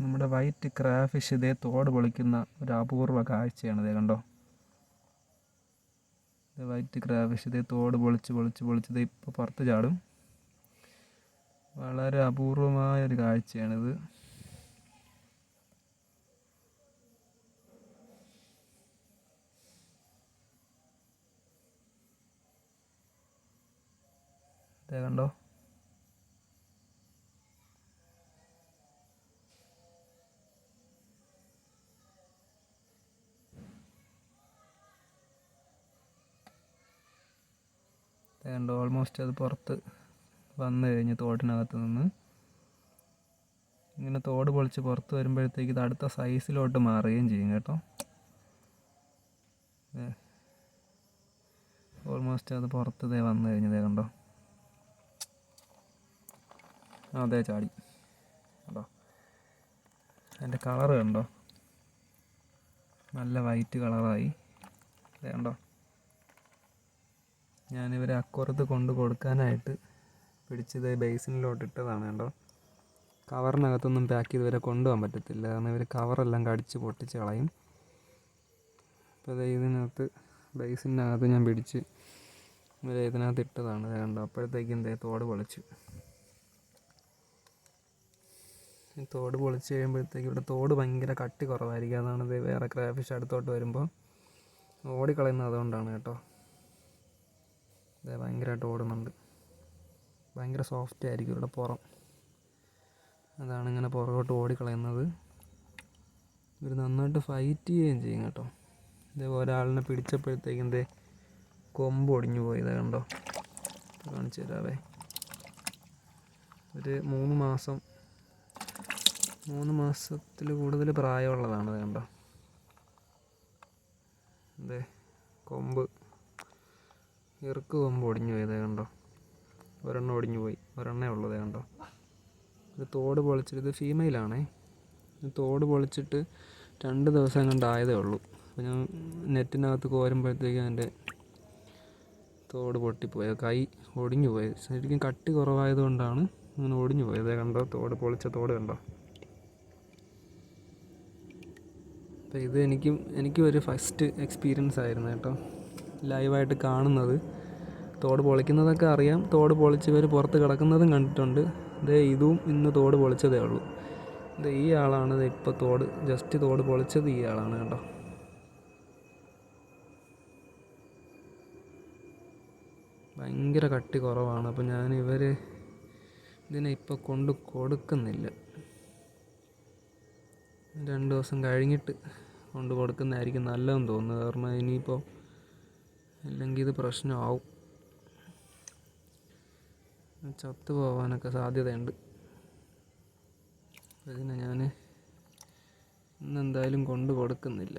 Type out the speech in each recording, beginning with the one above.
നമ്മുടെ white crayfish ഇതേ തോട് പൊളിക്കുന്ന ഒരു അപൂർവ കാഴ്ചയാണ് ഇതേ കണ്ടോ? വൈറ്റ് ക്രാഫിഷ് ഇതേ തോട് പൊളിച്ച് പൊളിച്ച് പൊളിച്ച് ഇത് ഇപ്പോൾ പുറത്ത് ചാടും. വളരെ അപൂർവമായ ഒരു കാഴ്ചയാണിത്. ഇതേ കണ്ടോ? കണ്ടോ ഓൾമോസ്റ്റ് അത് പുറത്ത് വന്നു കഴിഞ്ഞ് തോടിനകത്ത് നിന്ന്. ഇങ്ങനെ തോട് പൊളിച്ച് പുറത്ത് വരുമ്പോഴത്തേക്ക് ഇത് അടുത്ത സൈസിലോട്ട് മാറുകയും ചെയ്യും കേട്ടോ. ഓൾമോസ്റ്റ് അത് പുറത്ത് ഇതേ വന്നു കഴിഞ്ഞതേ കണ്ടോ. അതെ ചാടി. കണ്ടോ? അതിന്റെ കളറ് കണ്ടോ? നല്ല വൈറ്റ് കളറായി കണ്ടോ? ഞാനിവരെ അക്കുറത്ത് കൊണ്ട് കൊടുക്കാനായിട്ട് പിടിച്ചത് ബേസിനിലോട്ട് ഇട്ടതാണ് കേട്ടോ കവറിനകത്തൊന്നും പാക്ക് ചെയ്ത് ഇവരെ കൊണ്ടുപോകാൻ പറ്റത്തില്ല. കാരണം ഇവർ കവറെല്ലാം കടിച്ച് പൊട്ടിച്ച് കളയും. അപ്പോൾ ദേ ഇതിനകത്ത് ബേസിനകത്ത് ഞാൻ പിടിച്ച് ഇവരെ ഇതിനകത്ത് ഇട്ടതാണ്. കണ്ടോ? അപ്പോഴത്തേക്കും ദേ തോട് പൊളിച്ചു. തോട് പൊളിച്ച് കഴിയുമ്പോഴത്തേക്ക് ഇവിടെ തോട് ഭയങ്കര കട്ടി കുറവായിരിക്കും. അതാണ് ഇത് വേറെ ക്രാഫിഷ് അടുത്തോട്ട് വരുമ്പോൾ ഓടിക്കളയുന്നത് അതുകൊണ്ടാണ് കേട്ടോ. ഇത് ഭയങ്കരമായിട്ട് ഓടുന്നുണ്ട്. ഭയങ്കര സോഫ്റ്റ് ആയിരിക്കും ഇവിടെ പുറം. അതാണ് ഇങ്ങനെ പുറകോട്ട് ഓടിക്കളയുന്നത്. ഇവർ നന്നായിട്ട് ഫൈറ്റ് ചെയ്യുകയും ചെയ്യും കേട്ടോ. ഇതേ ഒരാളിനെ പിടിച്ചപ്പോഴത്തേക്കും കൊമ്പ് ഒടിഞ്ഞു പോയത് കണ്ടോ? കാണിച്ചു തരാവേ ഒരു മൂന്ന് മാസം മൂന്ന് മാസത്തിൽ കൂടുതൽ പ്രായമുള്ളതാണ് കണ്ടോ? അതെ കൊമ്പ്. ഇറുക്ക് കൊമ്പ് ഒടിഞ്ഞു പോയത് കണ്ടോ? ഒരെണ്ണം ഒടിഞ്ഞു പോയി. ഒരെണ്ണേ ഉള്ളത് കണ്ടോ? ഇത് തോട് പൊളിച്ചിട്ട് ഇത് ഫീമെയിലാണേ. തോട് പൊളിച്ചിട്ട് രണ്ട് ദിവസം കണ്ടായതേ ഉള്ളൂ. അപ്പോൾ ഞാൻ നെറ്റിനകത്ത് കോരുമ്പോഴത്തേക്കും അതിന്റെ തോട് പൊട്ടിപ്പോയത് കൈ ഒടിഞ്ഞു പോയത് ശരിക്കും കട്ടി കുറവായത് കൊണ്ടാണ് അങ്ങനെ ഒടിഞ്ഞു പോയത്. കണ്ടോ? തോട് പൊളിച്ച തോട് കണ്ടോ? അപ്പോൾ ഇത് എനിക്കും എനിക്കും ഒരു ഫസ്റ്റ് എക്സ്പീരിയൻസ് ആയിരുന്നു കേട്ടോ. ലൈവായിട്ട് കാണുന്നത്. തോട് പൊളിക്കുന്നതൊക്കെ അറിയാം. തോട് പൊളിച്ചവർ പുറത്ത് കിടക്കുന്നതും കണ്ടിട്ടുണ്ട്. ദേ ഇതും ഇന്ന് തോട് പൊളിച്ചതേ ഉള്ളൂ. ഇത് ഈ ആളാണ് ഇപ്പോൾ തോട് ജസ്റ്റ് തോട് പൊളിച്ചത് ഈ ആളാണ് കേട്ടോ. ഭയങ്കര കട്ടി കുറവാണ്. അപ്പോൾ ഞാൻ ഇവർ ഇതിനെ ഇപ്പോൾ കൊണ്ട് കൊടുക്കുന്നില്ല. രണ്ട് ദിവസം കഴിഞ്ഞിട്ട് കൊണ്ട് കൊടുക്കുന്നതായിരിക്കും നല്ലതെന്ന് തോന്നുന്നു. കാരണം ഇനിയിപ്പോൾ അല്ലെങ്കിൽ ഇത് പ്രശ്നമാവും. ചത്തു പോകാനൊക്കെ സാധ്യതയുണ്ട്. അതിനെ ഞാൻ ഇന്നെന്തായാലും കൊണ്ട് കൊടുക്കുന്നില്ല.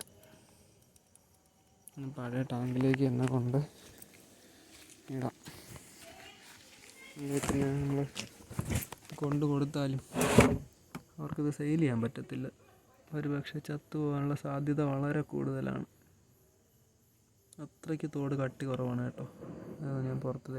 പഴയ ടാങ്കിലേക്ക് തന്നെ കൊണ്ട് ഇടാം. നമ്മൾ കൊണ്ടു കൊടുത്താലും അവർക്കിത് സെയിൽ ചെയ്യാൻ പറ്റത്തില്ല. ഒരുപക്ഷെ ചത്തു പോകാനുള്ള സാധ്യത വളരെ കൂടുതലാണ്. അത്രയ്ക്ക് തോട് കട്ടി കുറവാണ് കേട്ടോ. ഞാൻ പുറത്തത്.